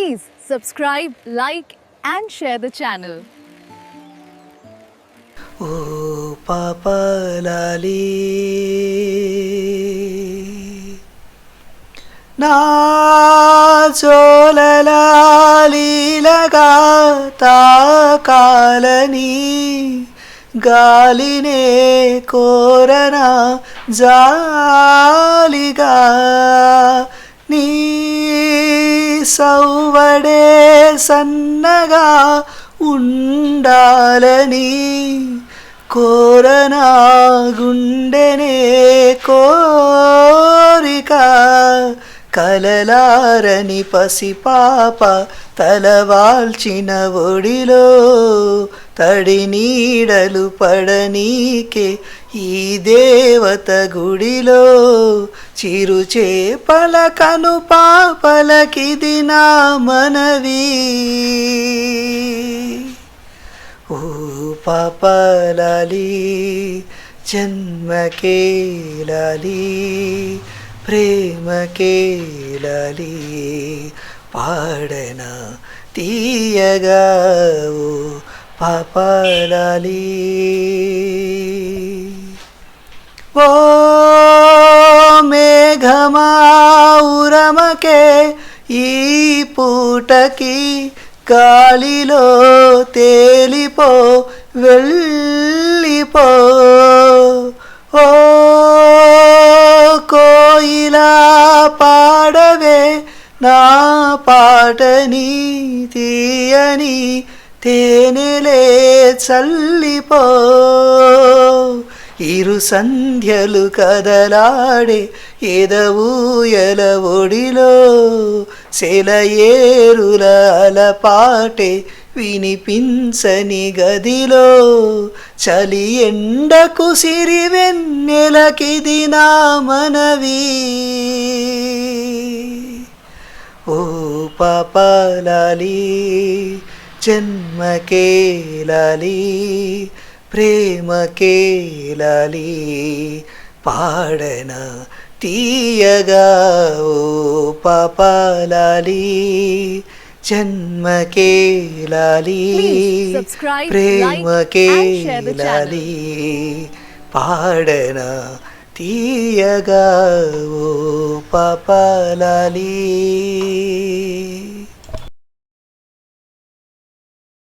Please subscribe, like, and share the channel. ఓ పాపలాలి నా జోలలాలీలగా తాకాలని గాలినే కోరనా జాలిగా నీ సౌవడే సన్నగా ఉండాలని కోరనా గుండెనే కోరిక కలలారని పసిపాప తలవాల్చిన ఒడిలో తడి నీడలు పడనీకే ఈ దేవత గుడిలో చిరుచేపల కను పాపలకిది నా మనవి. ఓ పాపలాలి జన్మకేలాలి ప్రేమకేలాలి పాడన తీయగా ఓ పాపలాలి ఓ మేఘమా ఉరమకే ఈ పూటకి గాలిలో తేలిపో వెళ్ళిపో ఓ కోయిలా పాడవే నా పాటని తీయని తేనెలే చల్లిపో. ఇరు సంధ్యలు కదలాడే ఎదవూయల ఒడిలో సెలయేరుల అలపాటే వినిపించని గదిలో చలి ఎండకు సిరివెన్నెలకిది నా మనవి. ఓ పాపలాలి జన్మకే లాలి ప్రేమకే లాలి పాడన తీయగా ఓ పాపలాలి జన్మకే లాలి ప్రేమకే. లాలి పాడన తీయగా ఓ పాపలాలి